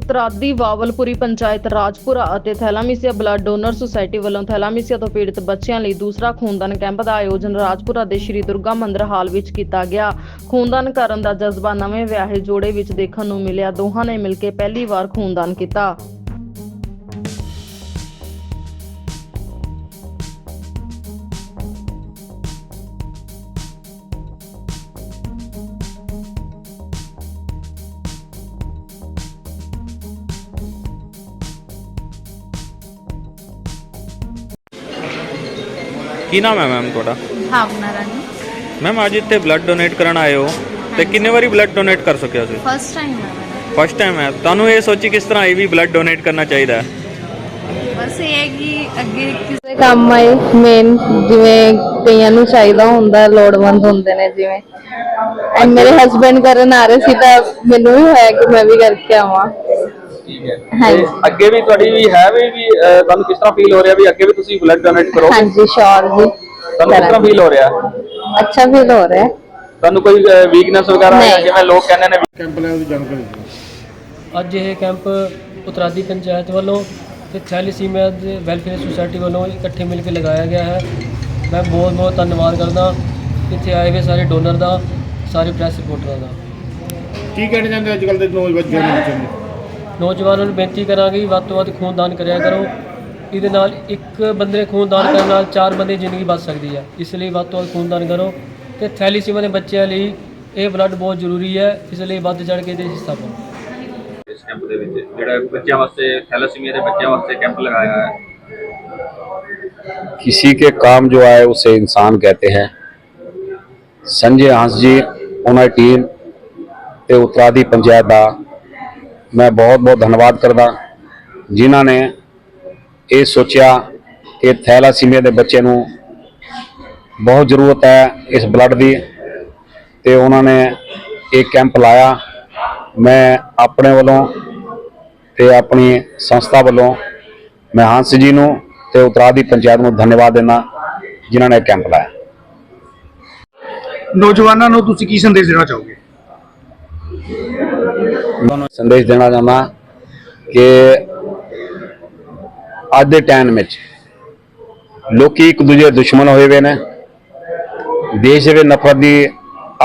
ਉਤਰਾਦੀ ਵਾਵਲਪੁਰੀ ਪੰਚਾਇਤ ਰਾਜਪੁਰਾ ਅਤੇ ਥੈਲਾਮੀਸੀਆ blood donor society ਵੱਲੋਂ ਥੈਲਾਮੀਸੀਆ ਤੋਂ ਪੀੜਤ ਬੱਚਿਆਂ ਲਈ ਦੂਸਰਾ ਖੂਨਦਾਨ ਕੈਂਪ ਦਾ ਆਯੋਜਨ ਰਾਜਪੁਰਾ ਦੇ ਸ਼੍ਰੀ ਦੁਰਗਾ ਮੰਦਿਰ ਹਾਲ ਵਿੱਚ ਕੀਤਾ ਗਿਆ। ਖੂਨਦਾਨ ਕਰਨ ਦਾ ਜਜ਼ਬਾ ਨਵੇਂ ਵਿਆਹੇ ਜੋੜੇ ਵਿੱਚ ਦੇਖਣ ਨੂੰ ਮਿਲਿਆ। ਦੋਹਾਂ ਨੇ ਮਿਲ ਕੇ ਪਹਿਲੀ ਵਾਰ ਖੂਨਦਾਨ ਕੀਤਾ। ਕੀ ਨਾਮ ਹੈ ਮੈਮ ਤੁਹਾਡਾ? ਭਾਵਨਾ ਰਾਣੀ। ਮੈਮ ਅੱਜ ਇੱਥੇ ਬਲੱਡ ਡੋਨੇਟ ਕਰਨ ਆਏ ਹੋ ਤੇ ਕਿੰਨੇ ਵਾਰੀ ਬਲੱਡ ਡੋਨੇਟ ਕਰ ਸਕਿਆ ਸੀ ਫਸਟ ਟਾਈਮ ਹੈ ਮੇਰਾ ਫਸਟ ਟਾਈਮ ਹੈ। ਤੁਹਾਨੂੰ ਇਹ ਸੋਚੀ ਕਿਸ ਤਰ੍ਹਾਂ ਆਈ ਵੀ ਬਲੱਡ ਡੋਨੇਟ ਕਰਨਾ ਚਾਹੀਦਾ ਹੈ? ਬਸ ਇਹ ਹੈ ਕਿ ਅੱਗੇ ਕਿਸੇ ਕੰਮ ਆਏ ਮੇਨ ਜਿਵੇਂ ਕਈਆਂ ਨੂੰ ਚਾਹੀਦਾ ਹੁੰਦਾ ਲੋੜਵੰਦ ਹੁੰਦੇ ਨੇ ਜਿਵੇਂ। ਐ ਮੇਰੇ ਹਸਬੰਡ ਕਰਨ ਆ ਰਹੇ ਸੀ ਤਾਂ ਮੈਨੂੰ ਵੀ ਹੋਇਆ ਕਿ ਮੈਂ ਵੀ ਕਰਕੇ ਆਵਾਂ। ਠੀਕ ਹੈ। ਹਾਂਜੀ। ਤੇ ਅੱਗੇ ਵੀ ਤੁਹਾਡੀ ਵੀ ਹੈ ਵੀ ਵੀ ਅਹ, ਤੁਹਾਨੂੰ ਕਿਸ ਤਰ੍ਹਾਂ ਫੀਲ ਹੋ ਰਿਹਾ ਵੀ ਅੱਗੇ ਵੀ ਤੁਸੀਂ ਬਲੱਡ ਡੋਨੇਟ ਕਰੋ ਹਾਂਜੀ ਸ਼ੋਰ ਜੀ। ਤੁਹਾਨੂੰ ਕਿਸ ਤਰ੍ਹਾਂ ਫੀਲ ਹੋ ਰਿਹਾ? ਅੱਛਾ ਫੀਲ ਹੋ ਰਿਹਾ। ਹੈ ਤੁਹਾਨੂੰ ਕੋਈ ਵੀਕਨੈਸ ਵਗੈਰਾ ਹੈ ਨਹੀਂ। ਜਿਵੇਂ ਲੋਕ ਕਹਿੰਦੇ ਨੇ ਕੈਂਪ ਲੈਣ ਦੀ ਜਾਣਕਾਰੀ ਦਿਓ। ਅੱਜ ਇਹ ਕੈਂਪ ਉਤਰਾਦੀ ਪੰਚਾਇਤ ਵੱਲੋਂ ਤੇ ਥੈਲੀਸੀਮੀਆ ਦੇ ਵੈਲਫੇਅਰ ਸੁਸਾਇਟੀ ਵੱਲੋਂ ਇਕੱਠੇ ਮਿਲ ਕੇ ਲਗਾਇਆ ਗਿਆ ਹੈ। ਮੈਂ ਬਹੁਤ ਬਹੁਤ ਧੰਨਵਾਦ ਕਰਦਾ। ਇੱਥੇ ਆਏ ਹੋਏ ਸਾਰੇ ਡੋਨਰ ਦਾ ਸਾਰੇ ਪ੍ਰੈਸ ਰਿਪੋਰਟਰਾਂ ਦਾ। ਕੀ ਕਹਿਣਾ ਚਾਹੁੰਦੇ ਅੱਜ ਕੱਲ੍ਹ ਦੇ ਨੌਜਵਾਨ ਬੱਚਿਆਂ ਨੂੰ ਨੌਜਵਾਨਾਂ ਨੂੰ ਬੇਨਤੀ ਕਰਾਂਗੇ ਕਿ ਵੱਧ ਤੋਂ ਵੱਧ ਖੂਨਦਾਨ ਕਰਿਆ ਕਰੋ ਇਹਦੇ ਨਾਲ ਇੱਕ ਬੰਦੇ ਨੇ ਖੂਨਦਾਨ ਕਰਨ ਨਾਲ ਚਾਰ ਬੰਦੇ ਦੀ ਜ਼ਿੰਦਗੀ ਬਚ ਸਕਦੀ ਹੈ ਇਸ ਲਈ ਵੱਧ ਤੋਂ ਵੱਧ ਖੂਨਦਾਨ ਕਰੋ ਤੇ ਥੈਲੀਸੀਮੀਆ ਦੇ ਬੱਚਿਆਂ ਲਈ ਇਹ ਬਲੱਡ ਬਹੁਤ ਜ਼ਰੂਰੀ ਹੈ ਇਸ ਲਈ ਵੱਧ ਚੜ੍ਹ ਕੇ ਇਹਦੇ 'ਚ ਹਿੱਸਾ ਪਾਓ ਇਸ ਕੈਂਪ ਦੇ ਵਿੱਚ ਜਿਹੜਾ ਬੱਚਿਆਂ ਵਾਸਤੇ ਥੈਲੇਸੀਮੀਆ ਦੇ ਬੱਚਿਆਂ ਵਾਸਤੇ ਕੈਂਪ ਲਗਾਇਆ ਹੈ किसी के काम जो आए उसे इंसान कहते हैं ਸੰਜੇ ਹੰਸ ਜੀ ਉਹਨਾਂ ਦੀ ਟੀਮ ਤੇ ਉਤਰਾਦੀ ਪੰਚਾਇਤ ਦਾ ਮੈਂ ਬਹੁਤ ਬਹੁਤ ਧੰਨਵਾਦ ਕਰਦਾ ਜਿਨ੍ਹਾਂ ਨੇ ਇਹ ਸੋਚਿਆ ਕਿ ਥੈਲਾਸੀਮੀਆ ਦੇ ਬੱਚੇ ਨੂੰ ਬਹੁਤ ਜ਼ਰੂਰਤ ਹੈ ਇਸ ਬਲੱਡ ਦੀ ਤੇ ਉਹਨਾਂ ਨੇ ਇਹ ਕੈਂਪ ਲਾਇਆ। ਮੈਂ ਆਪਣੇ ਵੱਲੋਂ ਤੇ ਆਪਣੀ ਸੰਸਥਾ ਵੱਲੋਂ ਮੈਂ ਹੰਸ ਜੀ ਨੂੰ ਤੇ ਉਤਰਾਦੀ ਪੰਚਾਇਤ ਨੂੰ ਧੰਨਵਾਦ ਦਿੰਦਾ ਜਿਨ੍ਹਾਂ ਨੇ ਇਹ ਕੈਂਪ ਲਾਇਆ। ਨੌਜਵਾਨਾਂ ਨੂੰ ਤੁਸੀਂ ਕੀ ਸੰਦੇਸ਼ ਦੇਣਾ ਚਾਹੋਗੇ? ਸੰਦੇਸ਼ ਦੇਣਾ ਚਾਹੁੰਦਾ ਕਿ ਅੱਜ ਦੇ ਟਾਈਮ ਵਿੱਚ ਲੋਕੀ ਇੱਕ ਦੂਜੇ ਦੁਸ਼ਮਣ ਹੋਏ ਹੋਏ ਨੇ। ਦੇਸ਼ ਦੇ ਨਫ਼ਰਤ ਦੀ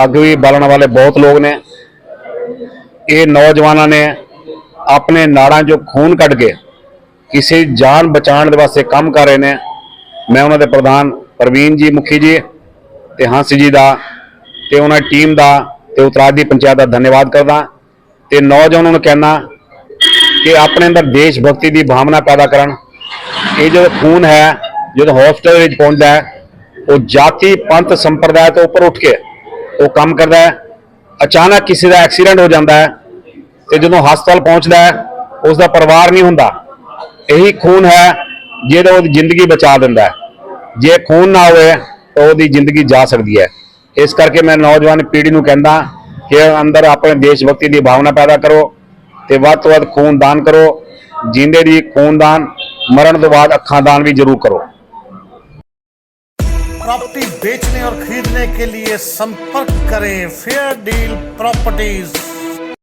ਅੱਗ ਵੀ ਬਾਲਣ ਵਾਲੇ ਬਹੁਤ ਲੋਕ ਨੇ। ਇਹ ਨੌਜਵਾਨਾਂ ਨੇ ਆਪਣੇ ਨਾੜਾਂ 'ਚੋਂ ਖੂਨ ਕੱਢ ਕੇ ਕਿਸੇ ਜਾਨ ਬਚਾਉਣ ਦੇ ਵਾਸਤੇ ਕੰਮ ਕਰ ਰਹੇ ਨੇ। ਮੈਂ ਉਹਨਾਂ ਦੇ ਪ੍ਰਧਾਨ ਪ੍ਰਵੀਨ ਜੀ, ਮੁਖੀ ਜੀ ਤੇ ਹੰਸ ਜੀ ਦਾ ਤੇ ਉਹਨਾਂ ਟੀਮ ਦਾ ਤੇ ਉਤਰਾਦੀ ਪੰਚਾਇਤ ਦਾ ਧੰਨਵਾਦ ਕਰਦਾ। ਤੇ ਨੌਜਵਾਨਾਂ ਨੂੰ ਕਹਿਣਾ ਕਿ ਆਪਣੇ ਅੰਦਰ ਦੇਸ਼ ਭਗਤੀ ਦੀ ਭਾਵਨਾ ਪੈਦਾ ਕਰਨ। ਇਹ ਜਦੋਂ ਖੂਨ ਹੈ, ਜਦੋਂ ਹਸਪਤਾਲ ਵਿੱਚ ਪਹੁੰਚਦਾ ਹੈ, ਉਹ ਜਾਤੀ, ਪੰਥ, ਸੰਪਰਦਾਇ ਤੋਂ ਉੱਪਰ ਉੱਠ ਕੇ ਉਹ ਕੰਮ ਕਰਦਾ ਹੈ। ਅਚਾਨਕ ਕਿਸੇ ਦਾ ਐਕਸੀਡੈਂਟ ਹੋ ਜਾਂਦਾ ਹੈ ਤੇ ਜਦੋਂ ਹਸਪਤਾਲ ਪਹੁੰਚਦਾ ਹੈ ਉਸ ਦਾ ਪਰਿਵਾਰ ਨਹੀਂ ਹੁੰਦਾ। ਇਹੀ ਖੂਨ ਹੈ ਜਿਹੜਾ ਉਹਦੀ ਜ਼ਿੰਦਗੀ ਬਚਾ ਦਿੰਦਾ ਹੈ। ਜੇ ਖੂਨ ਨਾ ਹੋਵੇ ਤਾਂ ਉਹਦੀ ਜ਼ਿੰਦਗੀ ਜਾ ਸਕਦੀ ਹੈ। ਇਸ ਕਰਕੇ ਮੈਂ ਨੌਜਵਾਨ ਪੀੜ੍ਹੀ ਨੂੰ ਕਹਿੰਦਾ ਕਿ ਅੰਦਰ ਆਪਣੇ ਦੇਸ਼ ਭਗਤੀ ਦੀ ਭਾਵਨਾ ਪੈਦਾ ਕਰੋ ਤੇ ਵੱਧ ਤੋਂ ਵੱਧ ਖੂਨ ਦਾਨ ਕਰੋ ਜਿੰਦੇ ਦੀ ਖੂਨ ਦਾਨ ਮਰਨ ਤੋਂ ਬਾਅਦ ਅੱਖਾਂ ਦਾਨ ਵੀ ਜ਼ਰੂਰ ਕਰੋ प्रॉपर्टी बेचने और खरीदने के लिए संपर्क करें फेयर डील प्रॉपर्टीज